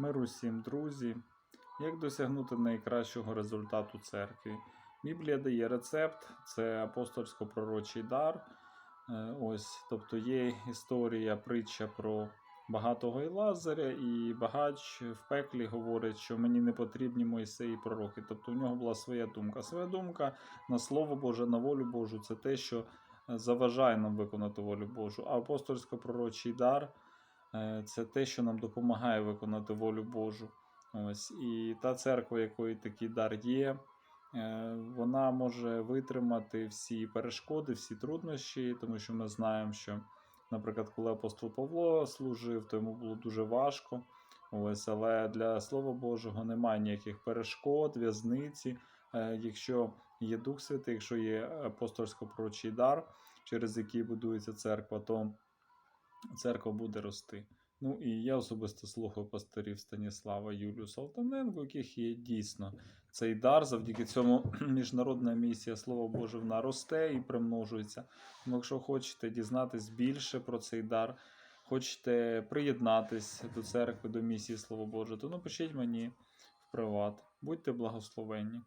Миру всім, друзі. Як досягнути найкращого результату церкві? Біблія дає рецепт, це апостольсько-пророчий дар. Е, Ось, тобто є історія, притча про багатого і Лазаря, і багач в пеклі говорить, що мені не потрібні Мойсеї пророки. Тобто у нього була своя думка. Своя думка на Слово Боже, на волю Божу це те, що заважає нам виконати волю Божу. А апостольсько-пророчий дар е, це те, що нам допомагає виконати волю Божу. Ось і та церква, якої такий дар є, е, вона може витримати всі перешкоди, всі труднощі, тому що ми знаємо, що, наприклад, коли апостол Павло служив, то йому було дуже важко. Ось, але для Слова Божого немає ніяких перешкод, в'язниці. Е, Якщо є Дух Святий, якщо є апостольсько-пророчий дар, через який будується церква, то церква буде рости. Ну і я особисто слухаю пасторів Станіслава Юлію Салтаненко, яких є дійсно цей дар. Завдяки цьому міжнародна місія Слова Боже вона росте і примножується. Тому, якщо хочете дізнатись більше про цей дар, хочете приєднатись до церкви, до місії Слова Боже, то напишіть мені в приват. Будьте благословенні.